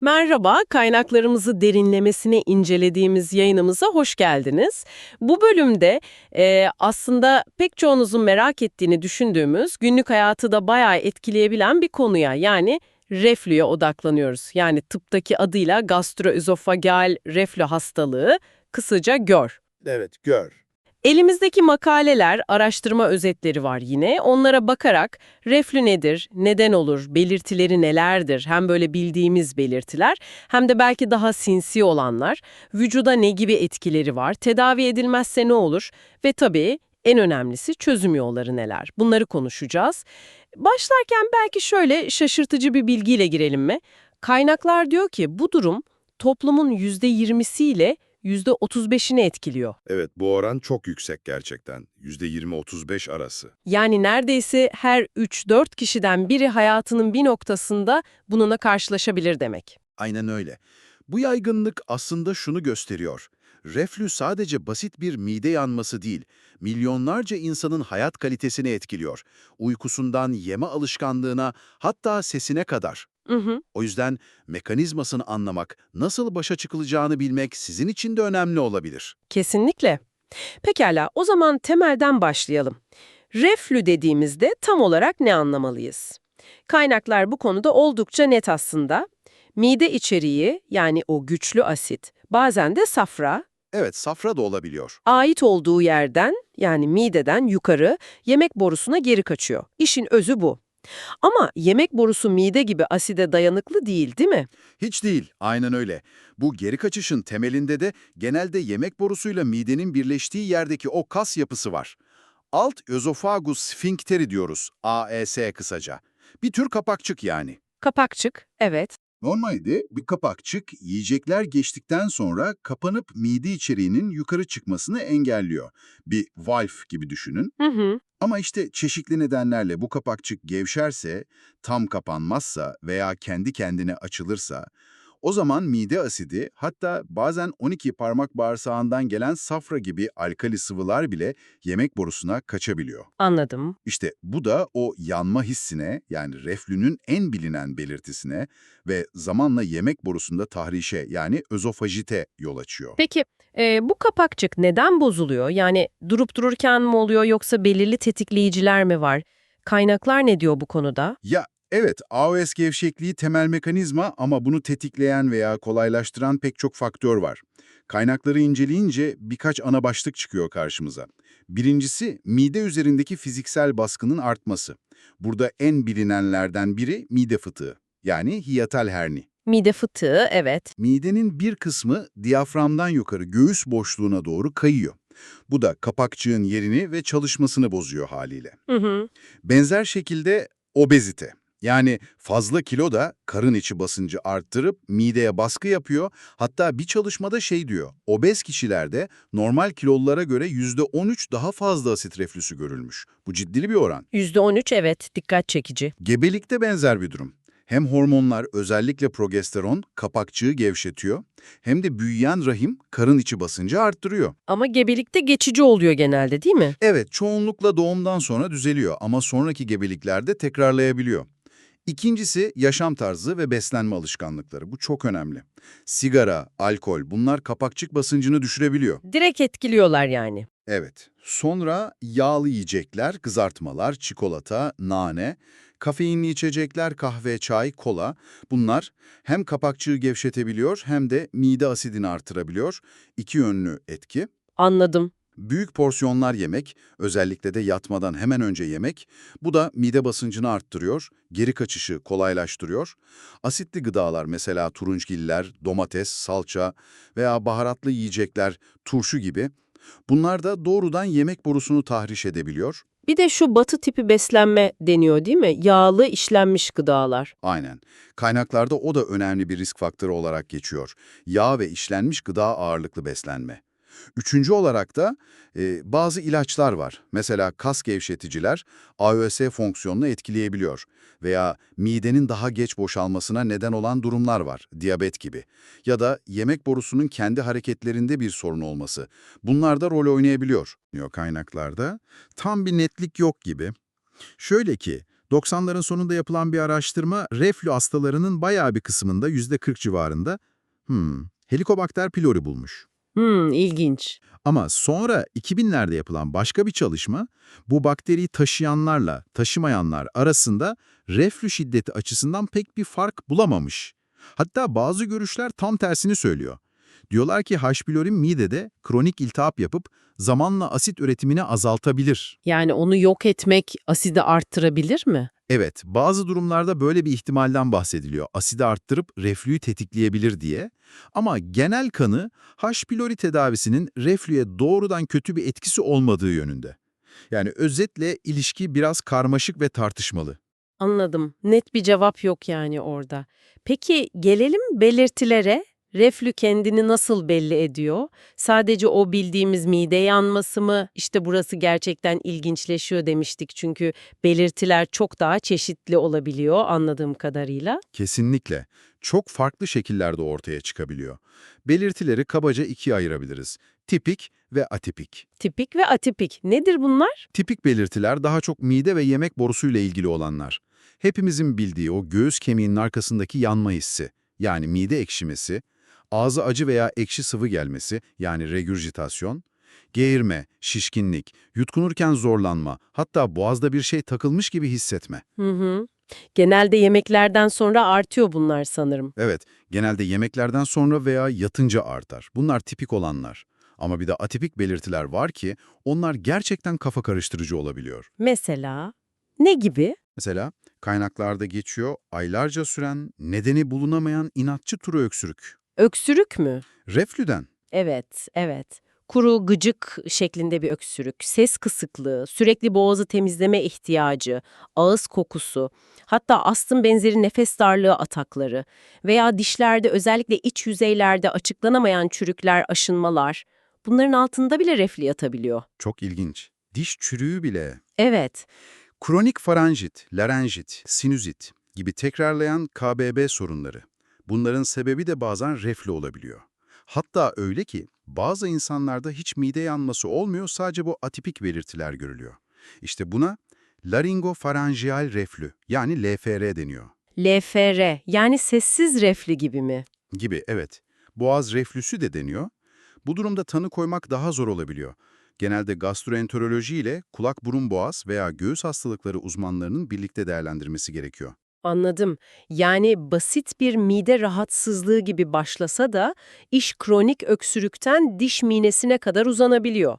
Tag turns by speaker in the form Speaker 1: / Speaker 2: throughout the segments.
Speaker 1: Merhaba, kaynaklarımızı derinlemesine incelediğimiz yayınımıza hoş geldiniz. Bu bölümde e, aslında pek çoğunuzun merak ettiğini düşündüğümüz günlük hayatı da bayağı etkileyebilen bir konuya yani reflüye odaklanıyoruz. Yani tıptaki adıyla gastroözofageal reflü hastalığı, kısaca GÖR.
Speaker 2: Evet, gör.
Speaker 1: Elimizdeki makaleler, araştırma özetleri var yine. Onlara bakarak reflü nedir, neden olur, belirtileri nelerdir, hem böyle bildiğimiz belirtiler hem de belki daha sinsi olanlar, vücuda ne gibi etkileri var, tedavi edilmezse ne olur ve tabii en önemlisi çözüm yolları neler. Bunları konuşacağız. Başlarken belki şöyle şaşırtıcı bir bilgiyle girelim mi? Kaynaklar diyor ki bu durum toplumun %20'siyle %35'ini etkiliyor.
Speaker 2: Evet, bu oran çok yüksek gerçekten. %20-35 arası.
Speaker 1: Yani neredeyse her 3-4 kişiden biri hayatının bir noktasında bununla karşılaşabilir demek.
Speaker 3: Aynen öyle. Bu yaygınlık aslında şunu gösteriyor. Reflü sadece basit bir mide yanması değil, milyonlarca insanın hayat kalitesini etkiliyor. Uykusundan yeme alışkanlığına, hatta sesine kadar.
Speaker 1: Hı hı.
Speaker 3: O yüzden mekanizmasını anlamak, nasıl başa çıkılacağını bilmek sizin için de önemli olabilir.
Speaker 1: Kesinlikle. Pekala, o zaman temelden başlayalım. Reflü dediğimizde tam olarak ne anlamalıyız? Kaynaklar bu konuda oldukça net aslında. Mide içeriği, yani o güçlü asit, bazen de safra,
Speaker 3: Evet, safra da olabiliyor.
Speaker 1: ait olduğu yerden, yani mideden yukarı yemek borusuna geri kaçıyor. İşin özü bu. Ama yemek borusu mide gibi aside dayanıklı değil, değil mi?
Speaker 3: Hiç değil, aynen öyle. Bu geri kaçışın temelinde de genelde yemek borusuyla midenin birleştiği yerdeki o kas yapısı var. Alt özofagus sfinkteri diyoruz, AES kısaca. Bir tür kapakçık yani.
Speaker 1: Kapakçık, evet.
Speaker 3: Normalde bir kapakçık yiyecekler geçtikten sonra kapanıp mide içeriğinin yukarı çıkmasını engelliyor. Bir valve gibi düşünün.
Speaker 1: Hı hı.
Speaker 3: Ama işte çeşitli nedenlerle bu kapakçık gevşerse, tam kapanmazsa veya kendi kendine açılırsa, o zaman mide asidi hatta bazen 12 parmak bağırsağından gelen safra gibi alkali sıvılar bile yemek borusuna kaçabiliyor.
Speaker 1: Anladım.
Speaker 3: İşte bu da o yanma hissine yani reflünün en bilinen belirtisine ve zamanla yemek borusunda tahrişe yani özofajite yol açıyor.
Speaker 1: Peki e, bu kapakçık neden bozuluyor? Yani durup dururken mi oluyor yoksa belirli tetikleyiciler mi var? Kaynaklar ne diyor bu konuda?
Speaker 3: Ya evet AOS gevşekliği temel mekanizma ama bunu tetikleyen veya kolaylaştıran pek çok faktör var. Kaynakları inceleyince birkaç ana başlık çıkıyor karşımıza. Birincisi mide üzerindeki fiziksel baskının artması. Burada en bilinenlerden biri mide fıtığı yani hiyatal herni.
Speaker 1: Mide fıtığı, evet.
Speaker 3: Midenin bir kısmı diyaframdan yukarı göğüs boşluğuna doğru kayıyor. Bu da kapakçığın yerini ve çalışmasını bozuyor haliyle.
Speaker 1: Hı hı.
Speaker 3: Benzer şekilde obezite. Yani fazla kilo da karın içi basıncı arttırıp mideye baskı yapıyor. Hatta bir çalışmada şey diyor, obez kişilerde normal kilolulara göre %13 daha fazla asit reflüsü görülmüş. Bu ciddi bir oran.
Speaker 1: %13 evet, dikkat çekici.
Speaker 3: Gebelikte benzer bir durum. Hem hormonlar özellikle progesteron kapakçığı gevşetiyor hem de büyüyen rahim karın içi basıncı arttırıyor.
Speaker 1: Ama gebelikte geçici oluyor genelde değil mi?
Speaker 3: Evet çoğunlukla doğumdan sonra düzeliyor ama sonraki gebeliklerde tekrarlayabiliyor. İkincisi yaşam tarzı ve beslenme alışkanlıkları. Bu çok önemli. Sigara, alkol bunlar kapakçık basıncını düşürebiliyor.
Speaker 1: Direkt etkiliyorlar yani.
Speaker 3: Evet. Sonra yağlı yiyecekler, kızartmalar, çikolata, nane, kafeinli içecekler, kahve, çay, kola bunlar hem kapakçığı gevşetebiliyor hem de mide asidini artırabiliyor. İki yönlü etki.
Speaker 1: Anladım.
Speaker 3: Büyük porsiyonlar yemek, özellikle de yatmadan hemen önce yemek, bu da mide basıncını arttırıyor, geri kaçışı kolaylaştırıyor. Asitli gıdalar mesela turunçgiller, domates, salça veya baharatlı yiyecekler, turşu gibi, bunlar da doğrudan yemek borusunu tahriş edebiliyor.
Speaker 1: Bir de şu batı tipi beslenme deniyor değil mi? Yağlı işlenmiş gıdalar.
Speaker 3: Aynen. Kaynaklarda o da önemli bir risk faktörü olarak geçiyor. Yağ ve işlenmiş gıda ağırlıklı beslenme. Üçüncü olarak da e, bazı ilaçlar var. Mesela kas gevşeticiler AÖS fonksiyonunu etkileyebiliyor veya midenin daha geç boşalmasına neden olan durumlar var, diyabet gibi. Ya da yemek borusunun kendi hareketlerinde bir sorun olması. Bunlar da rol oynayabiliyor diyor kaynaklarda. Tam bir netlik yok gibi. Şöyle ki,
Speaker 4: 90'ların sonunda yapılan bir araştırma, reflü hastalarının bayağı bir kısmında %40 civarında hmm, Helicobacter pylori bulmuş.
Speaker 1: Hmm, ilginç.
Speaker 4: Ama sonra 2000'lerde yapılan başka bir çalışma, bu bakteriyi taşıyanlarla taşımayanlar arasında reflü şiddeti açısından pek bir fark bulamamış. Hatta bazı görüşler tam tersini söylüyor. Diyorlar ki H. pylori midede kronik iltihap yapıp zamanla asit üretimini azaltabilir.
Speaker 1: Yani onu yok etmek asidi arttırabilir mi?
Speaker 4: Evet, bazı durumlarda böyle bir ihtimalden bahsediliyor. Asidi arttırıp reflüyü tetikleyebilir diye. Ama genel kanı H. pylori tedavisinin reflüye doğrudan kötü bir etkisi olmadığı yönünde. Yani özetle ilişki biraz karmaşık ve tartışmalı.
Speaker 1: Anladım. Net bir cevap yok yani orada. Peki gelelim belirtilere. Reflü kendini nasıl belli ediyor? Sadece o bildiğimiz mide yanması mı? İşte burası gerçekten ilginçleşiyor demiştik çünkü belirtiler çok daha çeşitli olabiliyor anladığım kadarıyla.
Speaker 3: Kesinlikle. Çok farklı şekillerde ortaya çıkabiliyor. Belirtileri kabaca ikiye ayırabiliriz. Tipik ve atipik.
Speaker 1: Tipik ve atipik. Nedir bunlar?
Speaker 3: Tipik belirtiler daha çok mide ve yemek borusuyla ilgili olanlar. Hepimizin bildiği o göğüs kemiğinin arkasındaki yanma hissi, yani mide ekşimesi, ağza acı veya ekşi sıvı gelmesi, yani regürjitasyon, geğirme, şişkinlik, yutkunurken zorlanma, hatta boğazda bir şey takılmış gibi hissetme.
Speaker 1: Hı hı. Genelde yemeklerden sonra artıyor bunlar sanırım.
Speaker 3: Evet, genelde yemeklerden sonra veya yatınca artar. Bunlar tipik olanlar. Ama bir de atipik belirtiler var ki onlar gerçekten kafa karıştırıcı olabiliyor.
Speaker 1: Mesela ne gibi?
Speaker 3: Mesela kaynaklarda geçiyor aylarca süren, nedeni bulunamayan inatçı turu öksürük.
Speaker 1: Öksürük mü?
Speaker 3: Reflüden.
Speaker 1: Evet, evet. Kuru, gıcık şeklinde bir öksürük, ses kısıklığı, sürekli boğazı temizleme ihtiyacı, ağız kokusu, hatta astım benzeri nefes darlığı atakları veya dişlerde özellikle iç yüzeylerde açıklanamayan çürükler, aşınmalar, bunların altında bile reflü yatabiliyor.
Speaker 3: Çok ilginç. Diş çürüğü bile.
Speaker 1: Evet,
Speaker 3: Kronik faranjit, larenjit, sinüzit gibi tekrarlayan KBB sorunları. Bunların sebebi de bazen reflü olabiliyor. Hatta öyle ki bazı insanlarda hiç mide yanması olmuyor, sadece bu atipik belirtiler görülüyor. İşte buna laringofaranjiyal reflü yani LFR deniyor.
Speaker 1: LFR yani sessiz reflü gibi mi?
Speaker 3: Gibi evet. Boğaz reflüsü de deniyor. Bu durumda tanı koymak daha zor olabiliyor. Genelde gastroenteroloji ile kulak burun boğaz veya göğüs hastalıkları uzmanlarının birlikte değerlendirmesi gerekiyor.
Speaker 1: Anladım. Yani basit bir mide rahatsızlığı gibi başlasa da iş kronik öksürükten diş minesine kadar uzanabiliyor.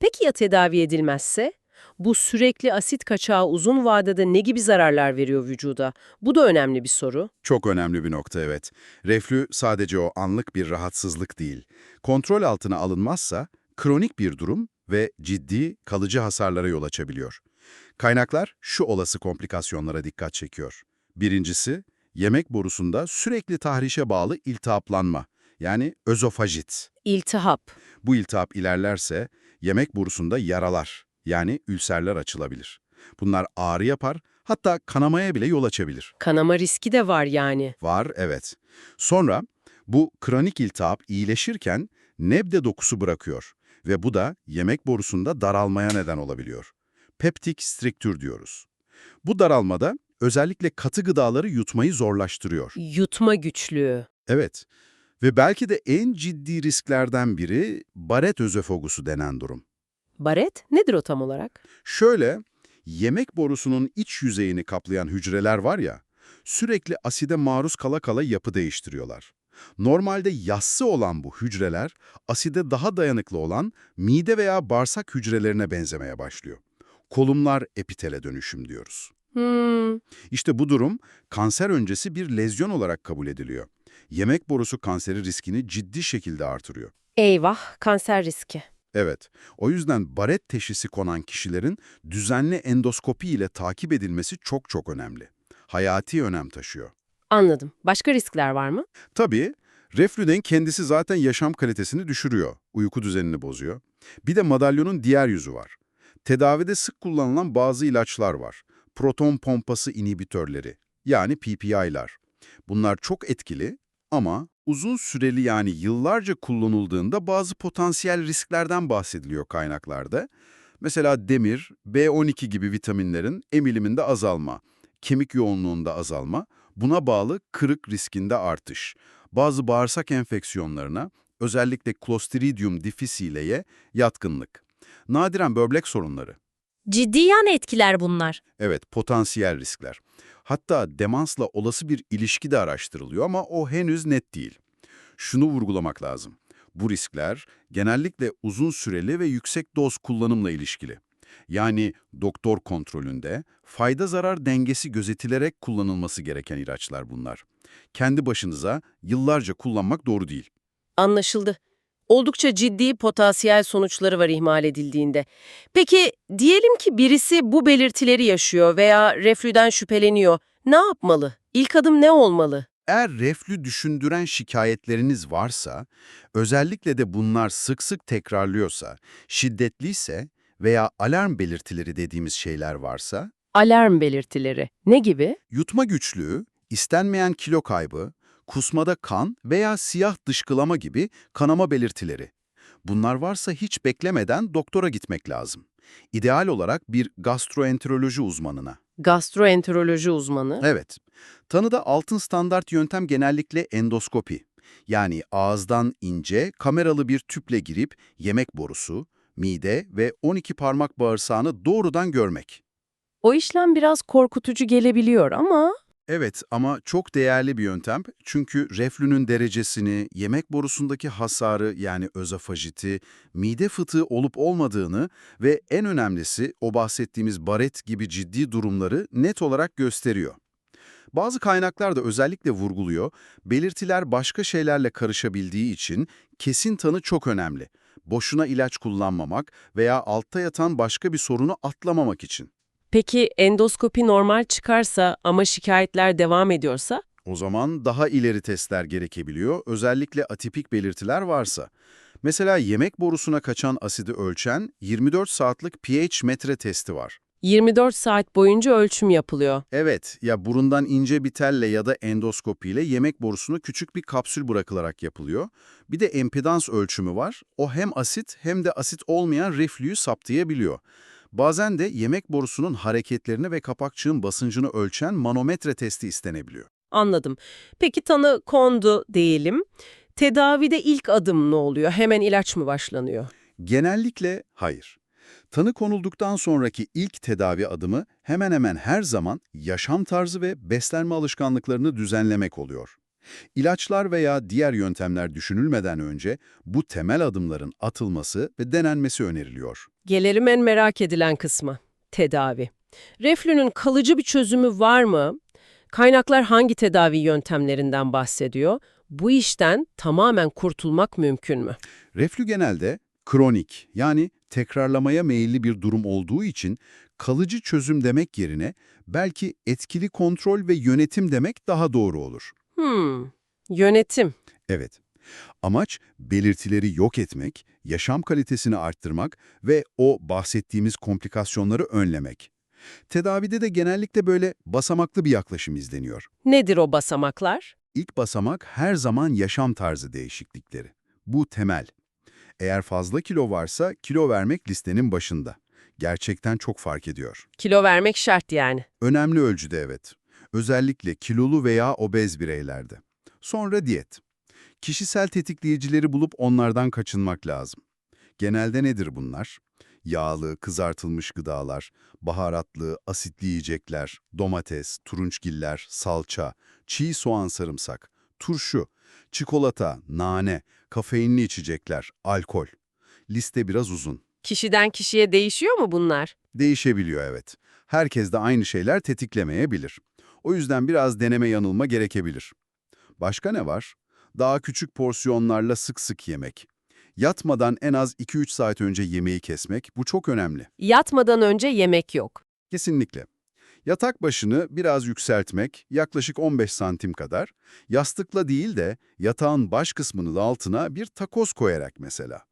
Speaker 1: Peki ya tedavi edilmezse? Bu sürekli asit kaçağı uzun vadede ne gibi zararlar veriyor vücuda? Bu da önemli bir soru.
Speaker 3: Çok önemli bir nokta evet. Reflü sadece o anlık bir rahatsızlık değil. Kontrol altına alınmazsa kronik bir durum ve ciddi kalıcı hasarlara yol açabiliyor. Kaynaklar şu olası komplikasyonlara dikkat çekiyor. Birincisi, yemek borusunda sürekli tahrişe bağlı iltihaplanma, yani özofajit.
Speaker 1: İltihap.
Speaker 3: Bu iltihap ilerlerse yemek borusunda yaralar, yani ülserler açılabilir. Bunlar ağrı yapar, hatta kanamaya bile yol açabilir.
Speaker 1: Kanama riski de var yani.
Speaker 3: Var, evet. Sonra bu kronik iltihap iyileşirken nebde dokusu bırakıyor ve bu da yemek borusunda daralmaya neden olabiliyor. Peptik striktür diyoruz. Bu daralmada özellikle katı gıdaları yutmayı zorlaştırıyor.
Speaker 1: Yutma güçlüğü.
Speaker 3: Evet ve belki de en ciddi risklerden biri Barrett özofagusu denen durum.
Speaker 1: Baret nedir o tam olarak?
Speaker 3: Şöyle, yemek borusunun iç yüzeyini kaplayan hücreler var ya, sürekli aside maruz kala kala yapı değiştiriyorlar. Normalde yassı olan bu hücreler, aside daha dayanıklı olan mide veya bağırsak hücrelerine benzemeye başlıyor. Kolumlar epitele dönüşüm diyoruz.
Speaker 1: Hmm,
Speaker 3: İşte bu durum kanser öncesi bir lezyon olarak kabul ediliyor. Yemek borusu kanseri riskini ciddi şekilde artırıyor.
Speaker 1: eyvah kanser riski.
Speaker 3: Evet, o yüzden Barrett teşhisi konan kişilerin düzenli endoskopi ile takip edilmesi çok çok önemli. Hayati önem taşıyor.
Speaker 1: Anladım. Başka riskler var mı?
Speaker 3: Tabii, reflüden kendisi zaten yaşam kalitesini düşürüyor, uyku düzenini bozuyor. Bir de madalyonun diğer yüzü var. Tedavide sık kullanılan bazı ilaçlar var. Proton pompası inhibitörleri, yani PPI'lar. Bunlar çok etkili ama uzun süreli yani yıllarca kullanıldığında bazı potansiyel risklerden bahsediliyor kaynaklarda. Mesela demir, B12 gibi vitaminlerin emiliminde azalma, kemik yoğunluğunda azalma, buna bağlı kırık riskinde artış. Bazı bağırsak enfeksiyonlarına, özellikle Clostridium difficile'ye yatkınlık. Nadiren böbrek sorunları.
Speaker 5: Ciddi yan etkiler bunlar.
Speaker 3: Evet, potansiyel riskler. Hatta demansla olası bir ilişki de araştırılıyor ama o henüz net değil. Şunu vurgulamak lazım. Bu riskler genellikle uzun süreli ve yüksek doz kullanımla ilişkili. Yani doktor kontrolünde fayda zarar dengesi gözetilerek kullanılması gereken ilaçlar bunlar. Kendi başınıza yıllarca kullanmak doğru değil.
Speaker 1: Anlaşıldı. Oldukça ciddi potansiyel sonuçları var ihmal edildiğinde. Peki diyelim ki birisi bu belirtileri yaşıyor veya reflüden şüpheleniyor. Ne yapmalı? İlk adım ne olmalı?
Speaker 3: Eğer reflü düşündüren şikayetleriniz varsa, özellikle de bunlar sık sık tekrarlıyorsa, şiddetliyse veya alarm belirtileri dediğimiz şeyler varsa,
Speaker 1: Alarm belirtileri. Ne gibi?
Speaker 3: yutma güçlüğü, istenmeyen kilo kaybı, kusmada kan veya siyah dışkılama gibi kanama belirtileri. Bunlar varsa hiç beklemeden doktora gitmek lazım. İdeal olarak bir gastroenteroloji uzmanına.
Speaker 1: Gastroenteroloji uzmanı.
Speaker 3: Evet. Tanıda altın standart yöntem genellikle endoskopi. Yani ağızdan ince, kameralı bir tüple girip yemek borusu, mide ve 12 parmak bağırsağını doğrudan görmek.
Speaker 1: O işlem biraz korkutucu gelebiliyor ama
Speaker 3: Evet ama çok değerli bir yöntem çünkü reflünün derecesini, yemek borusundaki hasarı yani özofajiti, mide fıtığı olup olmadığını ve en önemlisi o bahsettiğimiz baret gibi ciddi durumları net olarak gösteriyor. Bazı kaynaklar da özellikle vurguluyor, belirtiler başka şeylerle karışabildiği için kesin tanı çok önemli. Boşuna ilaç kullanmamak veya altta yatan başka bir sorunu atlamamak için.
Speaker 1: Peki endoskopi normal çıkarsa ama şikayetler devam ediyorsa?
Speaker 3: O zaman daha ileri testler gerekebiliyor, özellikle atipik belirtiler varsa. Mesela yemek borusuna kaçan asidi ölçen 24 saatlik pH metre testi var.
Speaker 1: 24 saat boyunca ölçüm yapılıyor.
Speaker 3: Evet, ya burundan ince bir telle ya da endoskopiyle yemek borusuna küçük bir kapsül bırakılarak yapılıyor. Bir de empedans ölçümü var. O hem asit hem de asit olmayan reflüyü saptayabiliyor. Bazen de yemek borusunun hareketlerini ve kapakçığın basıncını ölçen manometre testi istenebiliyor.
Speaker 1: Anladım. Peki tanı kondu diyelim. Tedavide ilk adım ne oluyor? Hemen ilaç mı başlanıyor?
Speaker 3: Genellikle hayır. Tanı konulduktan sonraki ilk tedavi adımı hemen hemen her zaman yaşam tarzı ve beslenme alışkanlıklarını düzenlemek oluyor. İlaçlar veya diğer yöntemler düşünülmeden önce bu temel adımların atılması ve denenmesi öneriliyor.
Speaker 1: Gelelim en merak edilen kısmı. Tedavi. Reflünün kalıcı bir çözümü var mı? Kaynaklar hangi tedavi yöntemlerinden bahsediyor? Bu işten tamamen kurtulmak mümkün mü?
Speaker 3: Reflü genelde kronik yani tekrarlamaya meyilli bir durum olduğu için kalıcı çözüm demek yerine belki etkili kontrol ve yönetim demek daha doğru olur.
Speaker 1: Hmm, yönetim.
Speaker 3: Evet. Amaç belirtileri yok etmek, yaşam kalitesini arttırmak ve o bahsettiğimiz komplikasyonları önlemek. Tedavide de genellikle böyle basamaklı bir yaklaşım izleniyor.
Speaker 1: Nedir o basamaklar?
Speaker 3: İlk basamak her zaman yaşam tarzı değişiklikleri. Bu temel. Eğer fazla kilo varsa kilo vermek listenin başında. Gerçekten çok fark ediyor.
Speaker 1: Kilo vermek şart yani.
Speaker 3: Önemli ölçüde evet. Özellikle kilolu veya obez bireylerde. Sonra diyet. Kişisel tetikleyicileri bulup onlardan kaçınmak lazım. Genelde nedir bunlar? Yağlı, kızartılmış gıdalar, baharatlı, asitli yiyecekler, domates, turunçgiller, salça, çiğ soğan sarımsak, turşu, çikolata, nane, kafeinli içecekler, alkol. Liste biraz uzun.
Speaker 1: Kişiden kişiye değişiyor mu bunlar?
Speaker 3: Değişebiliyor evet. Herkes de aynı şeyler tetiklemeyebilir. O yüzden biraz deneme yanılma gerekebilir. Başka ne var? Daha küçük porsiyonlarla sık sık yemek. Yatmadan en az 2-3 saat önce yemeği kesmek, bu çok önemli.
Speaker 1: Yatmadan önce yemek yok.
Speaker 3: Kesinlikle. Yatak başını biraz yükseltmek, yaklaşık 15 santim kadar, yastıkla değil de yatağın baş kısmının altına bir takoz koyarak mesela.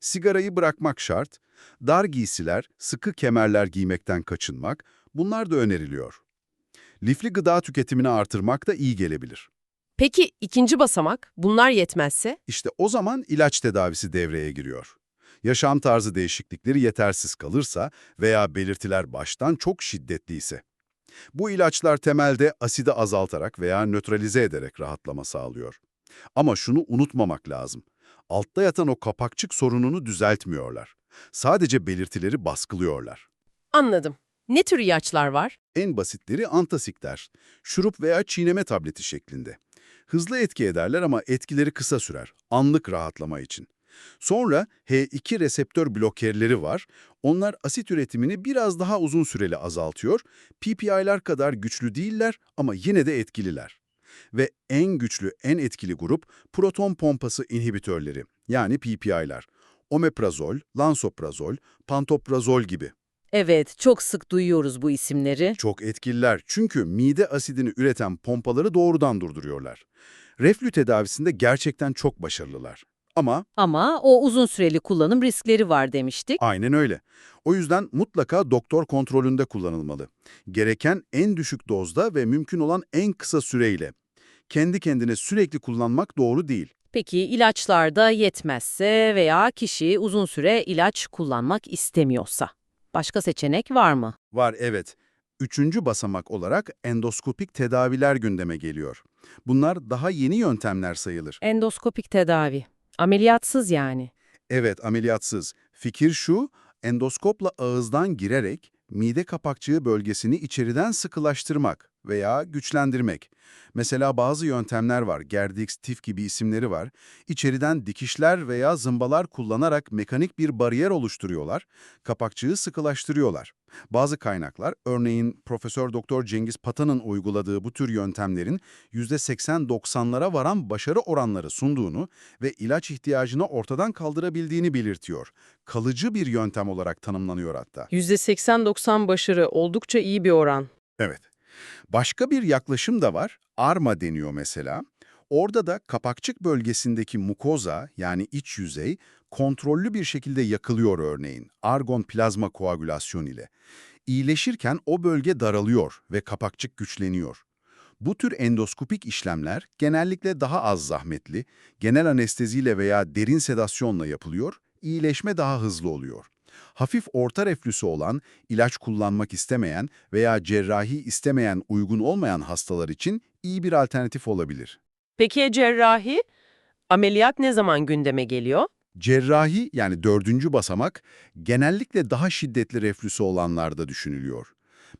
Speaker 3: Sigarayı bırakmak şart, dar giysiler, sıkı kemerler giymekten kaçınmak, bunlar da öneriliyor. Lifli gıda tüketimini artırmak da iyi gelebilir.
Speaker 1: Peki ikinci basamak bunlar yetmezse?
Speaker 3: İşte o zaman ilaç tedavisi devreye giriyor. Yaşam tarzı değişiklikleri yetersiz kalırsa veya belirtiler baştan çok şiddetliyse. Bu ilaçlar temelde asidi azaltarak veya nötralize ederek rahatlama sağlıyor. Ama şunu unutmamak lazım. Altta yatan o kapakçık sorununu düzeltmiyorlar. Sadece belirtileri baskılıyorlar.
Speaker 1: Anladım. Ne tür ilaçlar var?
Speaker 3: En basitleri antasikler, şurup veya çiğneme tableti şeklinde. Hızlı etki ederler ama etkileri kısa sürer, anlık rahatlama için. Sonra H2 reseptör blokerleri var. Onlar asit üretimini biraz daha uzun süreli azaltıyor. PPI'ler kadar güçlü değiller ama yine de etkililer. Ve en güçlü, en etkili grup proton pompası inhibitörleri yani PPI'ler. Omeprazol, lansoprazol, pantoprazol gibi.
Speaker 1: Evet, çok sık duyuyoruz bu isimleri.
Speaker 3: Çok etkililer çünkü mide asidini üreten pompaları doğrudan durduruyorlar. Reflü tedavisinde gerçekten çok başarılılar. Ama
Speaker 1: Ama o uzun süreli kullanım riskleri var demiştik.
Speaker 3: aynen öyle. O yüzden mutlaka doktor kontrolünde kullanılmalı. Gereken en düşük dozda ve mümkün olan en kısa süreyle. Kendi kendine sürekli kullanmak doğru değil.
Speaker 1: Peki ilaçlarda yetmezse veya kişi uzun süre ilaç kullanmak istemiyorsa? Başka seçenek var mı?
Speaker 3: Var evet. Üçüncü basamak olarak endoskopik tedaviler gündeme geliyor. Bunlar daha yeni yöntemler sayılır.
Speaker 1: Endoskopik tedavi. Ameliyatsız yani.
Speaker 3: Evet, ameliyatsız. Fikir şu, endoskopla ağızdan girerek mide kapakçığı bölgesini içeriden sıkılaştırmak veya güçlendirmek. Mesela bazı yöntemler var, Gerdix, TIF gibi isimleri var. İçeriden dikişler veya zımbalar kullanarak mekanik bir bariyer oluşturuyorlar, kapakçığı sıkılaştırıyorlar. Bazı kaynaklar, örneğin Profesör Doktor Cengiz Patan'ın uyguladığı bu tür yöntemlerin %80-90'lara varan başarı oranları sunduğunu ve ilaç ihtiyacını ortadan kaldırabildiğini belirtiyor. Kalıcı bir yöntem olarak tanımlanıyor hatta.
Speaker 1: %80-90 başarı oldukça iyi bir oran.
Speaker 3: Evet. Başka bir yaklaşım da var. ARMA deniyor mesela. Orada da kapakçık bölgesindeki mukoza yani iç yüzey kontrollü bir şekilde yakılıyor örneğin argon plazma koagülasyon ile. İyileşirken o bölge daralıyor ve kapakçık güçleniyor. Bu tür endoskopik işlemler genellikle daha az zahmetli, genel anesteziyle veya derin sedasyonla yapılıyor, iyileşme daha hızlı oluyor. Hafif orta reflüsü olan, ilaç kullanmak istemeyen veya cerrahi istemeyen uygun olmayan hastalar için iyi bir alternatif olabilir.
Speaker 6: Peki ya cerrahi? Ameliyat ne zaman gündeme geliyor?
Speaker 3: Cerrahi yani dördüncü basamak genellikle daha şiddetli reflüsü olanlarda düşünülüyor.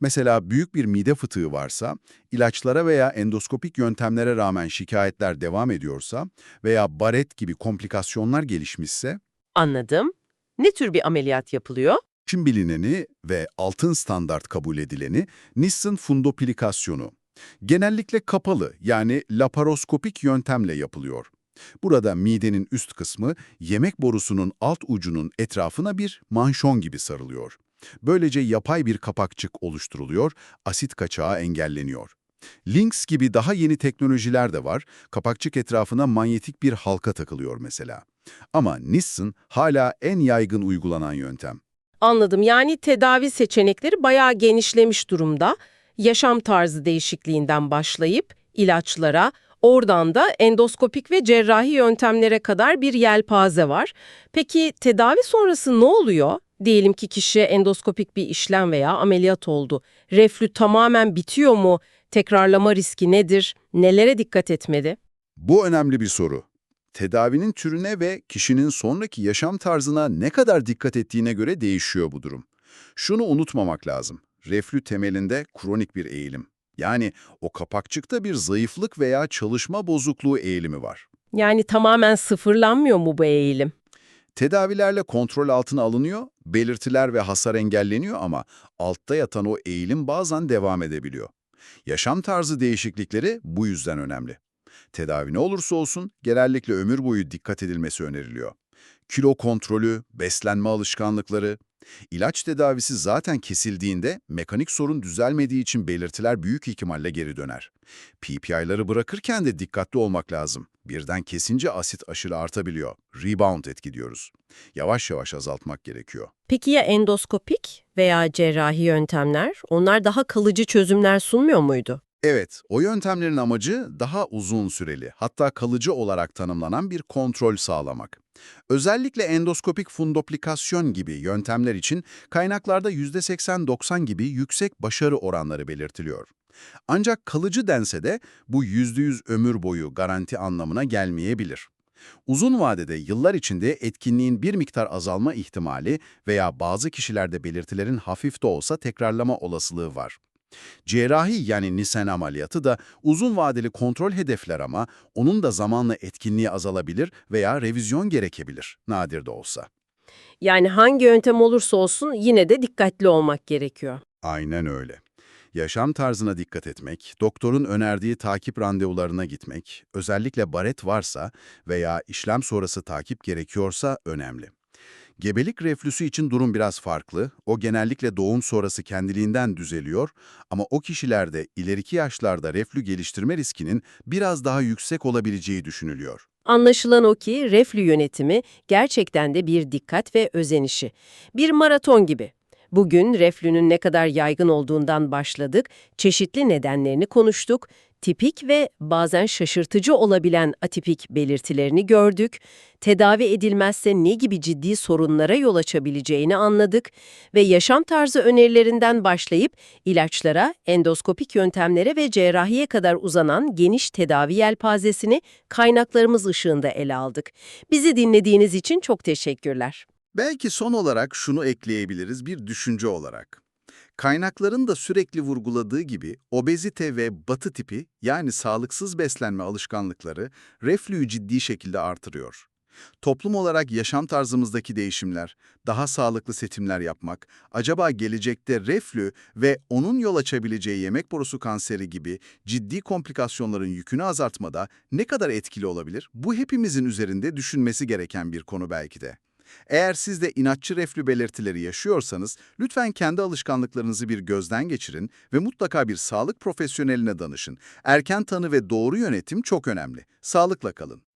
Speaker 3: Mesela büyük bir mide fıtığı varsa, ilaçlara veya endoskopik yöntemlere rağmen şikayetler devam ediyorsa veya baret gibi komplikasyonlar gelişmişse,
Speaker 6: Anladım. Ne tür bir ameliyat yapılıyor?
Speaker 3: Çin bilineni ve altın standart kabul edileni Nissen fundoplikasyonu. Genellikle kapalı yani laparoskopik yöntemle yapılıyor. Burada midenin üst kısmı yemek borusunun alt ucunun etrafına bir manşon gibi sarılıyor. Böylece yapay bir kapakçık oluşturuluyor, asit kaçağı engelleniyor. Lynx gibi daha yeni teknolojiler de var, kapakçık etrafına manyetik bir halka takılıyor mesela. Ama Nissen hala en yaygın uygulanan yöntem.
Speaker 6: Anladım. Yani tedavi seçenekleri bayağı genişlemiş durumda. Yaşam tarzı değişikliğinden başlayıp ilaçlara, oradan da endoskopik ve cerrahi yöntemlere kadar bir yelpaze var. Peki tedavi sonrası ne oluyor? Diyelim ki kişi endoskopik bir işlem veya ameliyat oldu. Reflü tamamen bitiyor mu? Tekrarlama riski nedir? Nelere dikkat etmeli?
Speaker 3: Bu önemli bir soru. Tedavinin türüne ve kişinin sonraki yaşam tarzına ne kadar dikkat ettiğine göre değişiyor bu durum. Şunu unutmamak lazım. Reflü temelinde kronik bir eğilim. Yani o kapakçıkta bir zayıflık veya çalışma bozukluğu eğilimi var.
Speaker 6: Yani tamamen sıfırlanmıyor mu bu eğilim?
Speaker 3: Tedavilerle kontrol altına alınıyor, belirtiler ve hasar engelleniyor ama altta yatan o eğilim bazen devam edebiliyor. Yaşam tarzı değişiklikleri bu yüzden önemli. Tedavi ne olursa olsun genellikle ömür boyu dikkat edilmesi öneriliyor. Kilo kontrolü, beslenme alışkanlıkları, ilaç tedavisi zaten kesildiğinde mekanik sorun düzelmediği için belirtiler büyük ihtimalle geri döner. PPI'ları bırakırken de dikkatli olmak lazım. Birden kesince asit aşırı artabiliyor. Rebound etki diyoruz. Yavaş yavaş azaltmak gerekiyor.
Speaker 6: Peki ya endoskopik veya cerrahi yöntemler? Onlar daha kalıcı çözümler sunmuyor muydu?
Speaker 3: Evet, o yöntemlerin amacı daha uzun süreli, hatta kalıcı olarak tanımlanan bir kontrol sağlamak. Özellikle endoskopik fundoplikasyon gibi yöntemler için kaynaklarda %80-90 gibi yüksek başarı oranları belirtiliyor. Ancak kalıcı dense de bu %100 ömür boyu garanti anlamına gelmeyebilir. Uzun vadede yıllar içinde etkinliğin bir miktar azalma ihtimali veya bazı kişilerde belirtilerin hafif de olsa tekrarlama olasılığı var. Cerrahi yani Nissen ameliyatı da uzun vadeli kontrol hedefler ama onun da zamanla etkinliği azalabilir veya revizyon gerekebilir, nadir de olsa.
Speaker 1: Yani hangi yöntem olursa olsun yine de dikkatli olmak gerekiyor.
Speaker 3: Aynen öyle. Yaşam tarzına dikkat etmek, doktorun önerdiği takip randevularına gitmek, özellikle baret varsa veya işlem sonrası takip gerekiyorsa önemli. Gebelik reflüsü için durum biraz farklı. O genellikle doğum sonrası kendiliğinden düzeliyor ama o kişilerde ileriki yaşlarda reflü geliştirme riskinin biraz daha yüksek olabileceği düşünülüyor.
Speaker 1: Anlaşılan o ki reflü yönetimi gerçekten de bir dikkat ve özen işi. Bir maraton gibi. Bugün reflünün ne kadar yaygın olduğundan başladık, çeşitli nedenlerini konuştuk, tipik ve bazen şaşırtıcı olabilen atipik belirtilerini gördük, tedavi edilmezse ne gibi ciddi sorunlara yol açabileceğini anladık ve yaşam tarzı önerilerinden başlayıp ilaçlara, endoskopik yöntemlere ve cerrahiye kadar uzanan geniş tedavi yelpazesini kaynaklarımız ışığında ele aldık. Bizi dinlediğiniz için çok teşekkürler.
Speaker 3: Belki son olarak şunu ekleyebiliriz bir düşünce olarak. Kaynakların da sürekli vurguladığı gibi obezite ve batı tipi yani sağlıksız beslenme alışkanlıkları reflüyü ciddi şekilde artırıyor. Toplum olarak yaşam tarzımızdaki değişimler, daha sağlıklı seçimler yapmak, acaba gelecekte reflü ve onun yol açabileceği yemek borusu kanseri gibi ciddi komplikasyonların yükünü azaltmada ne kadar etkili olabilir? Bu hepimizin üzerinde düşünmesi gereken bir konu belki de. Eğer siz de inatçı reflü belirtileri yaşıyorsanız, lütfen kendi alışkanlıklarınızı bir gözden geçirin ve mutlaka bir sağlık profesyoneline danışın. Erken tanı ve doğru yönetim çok önemli. Sağlıkla kalın.